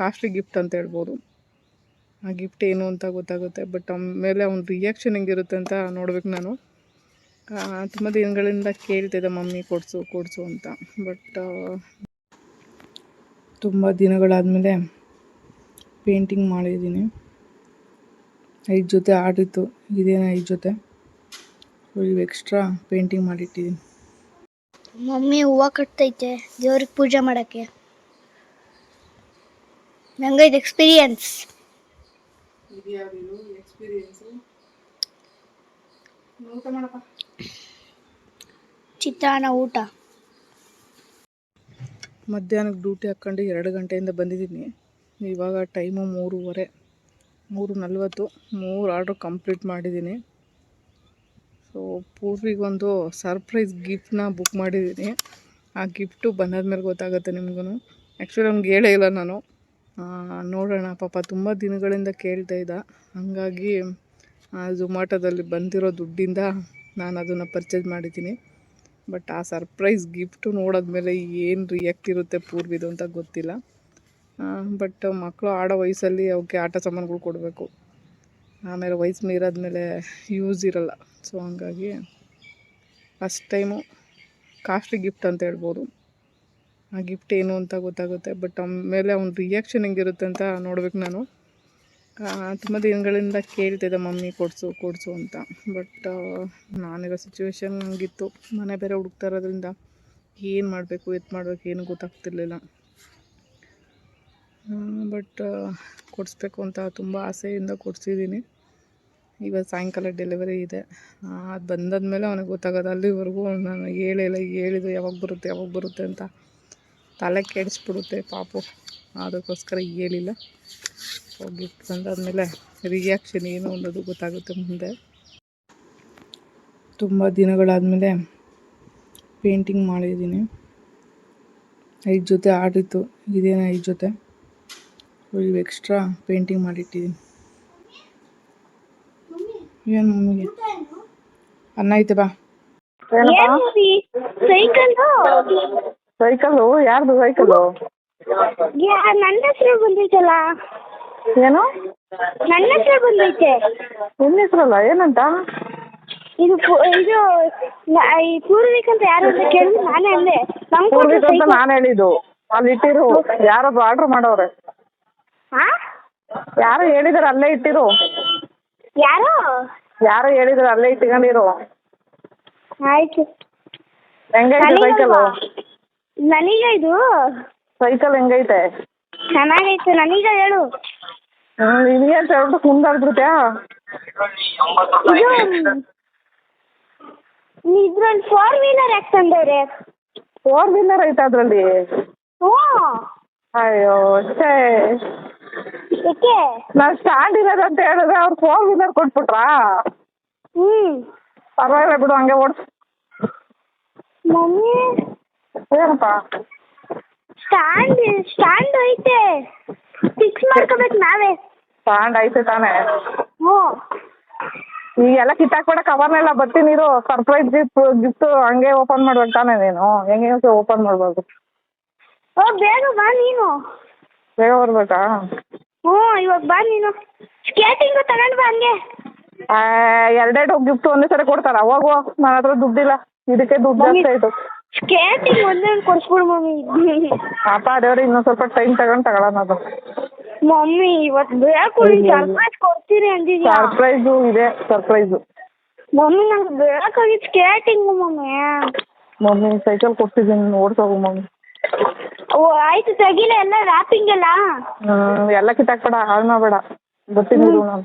Costly gift ಅಂತ ಹೇಳ್ಬೋದು. ಆ ಗಿಫ್ಟ್ ಏನು ಅಂತ ಗೊತ್ತಾಗುತ್ತೆ, ಬಟ್ ಆಮೇಲೆ ಅವ್ನ ರಿಯಾಕ್ಷನ್ ಹೆಂಗಿರುತ್ತೆ ಅಂತ ನೋಡ್ಬೇಕು ನಾನು. ತುಂಬ ದಿನಗಳಿಂದ ಕೇಳ್ತಿದ್ದೆ ಮಮ್ಮಿ ಕೊಡಿಸು ಕೊಡಿಸು ಅಂತ. ಬಟ್ ತುಂಬ ದಿನಗಳಾದಮೇಲೆ ಪೇಂಟಿಂಗ್ ಮಾಡಿದ್ದೀನಿ. ಐದು ಜೊತೆ ಆಡಿತ್ತು, ಇದೇನ ಐದು ಜೊತೆ. Extra painting ಮಾಡಿಟ್ಟಿದ್ದೀನಿ. ಮಮ್ಮಿ ಹೂವು ಕಟ್ತೈತೆ, ದೇವ್ರಿಗೆ ಪೂಜೆ ಮಾಡಕ್ಕೆ. ನಂಗೈದು ಎಕ್ಸ್ಪೀರಿಯನ್ಸ್ ಎಕ್ಸ್ಪೀರಿಯನ್ಸು ಊಟ ಮಾಡಪ್ಪ. ಚಿತ್ರಾನ್ನ ಊಟ. ಮಧ್ಯಾಹ್ನಕ್ಕೆ ಡ್ಯೂಟಿ ಹಾಕ್ಕೊಂಡು ಎರಡು ಗಂಟೆಯಿಂದ ಬಂದಿದ್ದೀನಿ. ಇವಾಗ ಟೈಮು ಮೂರುವರೆ. ಮೂರು ನಲ್ವತ್ತು ಮೂರು ಆರ್ಡ್ರ್ ಕಂಪ್ಲೀಟ್ ಮಾಡಿದ್ದೀನಿ ಸೊ ಪೂರ್ವಿಗೊಂದು ಸರ್ಪ್ರೈಸ್ ಗಿಫ್ಟ್ನ ಬುಕ್ ಮಾಡಿದ್ದೀನಿ. ಆ ಗಿಫ್ಟು ಬಂದಾದ್ಮೇಲೆ ಗೊತ್ತಾಗುತ್ತೆ ನಿಮಗೂ ಆ್ಯಕ್ಚುಲಿ ಅವ್ನಿಗೆ ಹೇಳೇ ಇಲ್ಲ ನಾನು. ನೋಡೋಣ. ಪಾಪ ತುಂಬ ದಿನಗಳಿಂದ ಕೇಳ್ತಾ ಇದ್ದ. ಹಾಗಾಗಿ ಝೊಮ್ಯಾಟೋದಲ್ಲಿ ಬಂದಿರೋ ದುಡ್ಡಿಂದ ನಾನು ಅದನ್ನು ಪರ್ಚೇಸ್ ಮಾಡಿದ್ದೀನಿ. ಬಟ್ ಆ ಸರ್ಪ್ರೈಸ್ ಗಿಫ್ಟು ನೋಡಿದ್ಮೇಲೆ ಏನು ರಿಯಾಕ್ಟ್ ಇರುತ್ತೆ ಪೂರ್ವಿದು ಅಂತ ಗೊತ್ತಿಲ್ಲ. ಬಟ್ ಮಕ್ಕಳು ಆಡೋ ವಯಸ್ಸಲ್ಲಿ ಅವಕ್ಕೆ ಆಟ ಸಾಮಾನುಗಳು ಕೊಡಬೇಕು. ಆಮೇಲೆ ವಯಸ್ಸು ಮೀರಾದ್ಮೇಲೆ ಯೂಸ್ ಇರಲ್ಲ. ಸೊ ಹಂಗಾಗಿ ಫಸ್ಟ್ ಟೈಮು ಕಾಸ್ಟ್ಲಿ ಗಿಫ್ಟ್ ಅಂತ ಹೇಳ್ಬೋದು. ಆ ಗಿಫ್ಟ್ ಏನು ಅಂತ ಗೊತ್ತಾಗುತ್ತೆ. ಬಟ್ ಆಮೇಲೆ ಅವ್ನ ರಿಯಾಕ್ಷನ್ ಹೆಂಗಿರುತ್ತೆ ಅಂತ ನೋಡ್ಬೇಕು ನಾನು. ತುಂಬ ದಿನಗಳಿಂದ ಕೇಳ್ತಿದ್ದೆ ಮಮ್ಮಿ ಕೊಡಿಸು ಕೊಡಿಸು ಅಂತ. ಬಟ್ ನಾನಿರೋ ಸಿಚುವೇಶನ್ ಹಂಗಿತ್ತು. ಮನೆ ಬೇರೆ ಹುಡುಕ್ತಾ ಇರೋದ್ರಿಂದ ಏನು ಮಾಡಬೇಕು ಎತ್ತು ಮಾಡಬೇಕು, ಏನು ಗೊತ್ತಾಗ್ತಿರ್ಲಿಲ್ಲ. ಬಟ್ ಕೊಡಿಸ್ಬೇಕು ಅಂತ ತುಂಬ ಆಸೆಯಿಂದ ಕೊಡಿಸಿದ್ದೀನಿ. ಇವತ್ತು ಸಾಯಂಕಾಲ ಡೆಲಿವರಿ ಇದೆ. ಅದು ಬಂದಾದ್ಮೇಲೆ ಅವನಿಗೆ ಗೊತ್ತಾಗೋದು, ಅಲ್ಲಿವರೆಗೂ ನಾನು ಹೇಳಿಲ್ಲ, ಹೇಳಿದ್ದು ಯಾವಾಗ ಬರುತ್ತೆ ಯಾವಾಗ ಬರುತ್ತೆ ಅಂತ. ತಲೆ ಕೆಡಿಸ್ಬಿಡುತ್ತೆ ಪಾಪು. ಅದಕ್ಕೋಸ್ಕರ ಹೇಳಿಲ್ಲ ಹೋಗಿ ಬಂದಾದ್ಮೇಲೆ ರಿಯಾಕ್ಷನ್ ಏನು ಅನ್ನೋದು ಗೊತ್ತಾಗುತ್ತೆ ಮುಂದೆ. ತುಂಬ ದಿನಗಳಾದಮೇಲೆ ಪೇಂಟಿಂಗ್ ಮಾಡಿದ್ದೀನಿ. ಐದು ಜೊತೆ ಆಡಿತ್ತು. ಇದೇನು ಐದು ಜೊತೆ. ಇವು ಎಕ್ಸ್ಟ್ರಾ ಪೇಂಟಿಂಗ್ ಮಾಡಿಟ್ಟಿದ್ದೀನಿ. ಏನು ಮಮ್ಮಿಗೆ ಅನ್ನ ಐತೆ ಬಾ. ಸೈಕಲ್ಲು ಯಾರ್ದು ಸೈಕಲ್ಲು ನನ್ನ ಹೆಸರು ಬಂದೈತಲ್ಲ. ಏನು? ನನ್ನ ಹೆಸರು ಬಂದೈತೆ. ನಿನ್ನ ಹೆಸರಲ್ಲ? ಏನಂತ? ಇದು ಪು- ಇದು ನ- ಈ ಪೂರ್ವಿಕ್ ಅಂತ ಯಾರು ಅಂತ ಕೇಳಿದ್ರೆ ನಾನೇ ಅಂದೆ. ನಮ್ ಪೂರ್ವಿಕ ಅಂತ ನಾನು ಹೇಳಿದ್ದು. ಅಲ್ಲಿ ಇಟ್ಟಿರು. ಯಾರದು ಆರ್ಡರ್ ಮಾಡವ್ರೆ? ಹಾ ಯಾರು ಹೇಳಿದಾರೆ ಅಲ್ಲೇ ಇಟ್ಟಿರು? ಯಾರು? ಯಾರು ಹೇಳಿದಾರೆ ಅಲ್ಲೇ ಇಟ್ಕೊಂಡಿರು? ಆಯ್ತು. ಹೆಂಗೈತೆ ಸೈಕಲ್ಲು ನನೀಗ ಇದು? ಸೈಕಲ್ ಹೆಂಗೈತೆ? ಚೆನ್ನಾಗೈತೆ ನನಗೆ ಹೇಳು. ನಿನಗೆ ಅಂತ ಹೇಳ್ಬಿಟ್ಟು ಕುಂದಾಡ್ಬಿಡ್ತ್ಯಾ ಇದು ಇದ್ರಲ್ಲಿ ಫೋರ್ ವೀಲರ್ ಯಾಕೆ ತಂದವ್ರೆ? ಫೋರ್ ವೀಲರ್ ಐತೆ ಅದರಲ್ಲಿ. ಹ್ಞೂ ಅಯ್ಯೋ ಛೇ ಯಾಕೆ? ನಾನು ಸ್ಟ್ಯಾಂಡ್ ಇರೋದು ಅಂತ ಹೇಳಿದ್ರೆ ಅವ್ರು ಫೋರ್ ವೀಲರ್ ಕೊಟ್ಬಿಟ್ರಾ? ಹ್ಞೂ ಪರವಾಗಿಲ್ಲ ಬಿಡು ಹಂಗೆ ಓಡಿಸ್. ಮಮ್ಮಿ ಏನಪ್ಪ? ಸ್ಟ್ಯಾಂಡ್ ಸ್ಟ್ಯಾಂಡ್ ಐತೆ. ಫಿಕ್ಸ್ ಮಾಡ್ಕೋಬೇಕು ನಾವೇ. ಸ್ಟ್ಯಾಂಡ್ ಐತೆ ತಾನೇ. ಹ್ಞೂ. ಈಗೆಲ್ಲ ಕಿತ್ತಾಕ್ಬೇಡ ಕವರ್ನೆಲ್ಲ ಬರ್ತೀನಿ ಇರು. ಸರ್ಪ್ರೈಸ್ ಗಿಫ್ಟ್ ಗಿಫ್ಟ್ ಹಂಗೆ ಓಪನ್ ಮಾಡ್ಬೇಕು ತಾನೇ ನೀನು. ಹೆಂಗೆ ಓಪನ್ ಮಾಡ್ಬಾರ್ದು ಓ ಬೇಗ ಬಾ ನೀನು. ಬೇಗ ಬರ್ಬೇಕಾ? ಹ್ಞೂ ಇವಾಗ ಬಾ ನೀನು. ಸ್ಕೇಟಿಂಗು ತಗೊಂಡು ಬಾ ಹಂಗೆ. ಎರಡೆರಡು ಗಿಫ್ಟ್ ಒಂದೇ ಸರಿ ಕೊಡ್ತಾರ. ಅವಾಗ ನನ್ನ ಹತ್ರ ದುಡ್ಡಿಲ್ಲ. ಇದಕ್ಕೆ ದುಡ್ಡು ಜಾಸ್ತಿ ಆಯ್ತು. ಸ್ಕೇಟಿಂಗ್ ಒಂದೇ ಒಂದು ಕೊಡಿಸ್ಬಿಡು ಮಮ್ಮಿ. ಪಾಪ ಅದೇವ್ರಿ ಇನ್ನೊಂದು ಸ್ವಲ್ಪ ಟೈಮ್ ತಗೊಂಡು ತಗೊಳ್ಳೋಣ ಅದು. ಮಮ್ಮಿ ಇವತ್ತು ಬೇಕು ನೀನು ಸರ್ಪ್ರೈಸ್ ಕೊಡ್ತೀನಿ ಅಂದಿದ್ಯಾ? ಸರ್ಪ್ರೈಸು ಇದೆ ಸರ್ಪ್ರೈಸು ಮಮ್ಮಿ ನಂಗೆ ಬೇಕಾಗಿ ಸ್ಕೇಟಿಂಗ್ ಮಮ್ಮಿ. ಮಮ್ಮಿ ಸೈಕಲ್ ಕೊಡ್ತಿದ್ದೀನಿ ಓಡ್ಸೋಗು ಮಮ್ಮಿ. ಓ ಆಯ್ತು ತೆಗಿಲ ಎಲ್ಲ ರ್ಯಾಪಿಂಗ್ ಎಲ್ಲ? ಹ್ಮ್ ಎಲ್ಲ ಕಿತ್ತಾಕ್ಬೇಡ ಹಾಳು ಮಾಡಬೇಡ ಬರ್ತೀನಿ ನಾನು.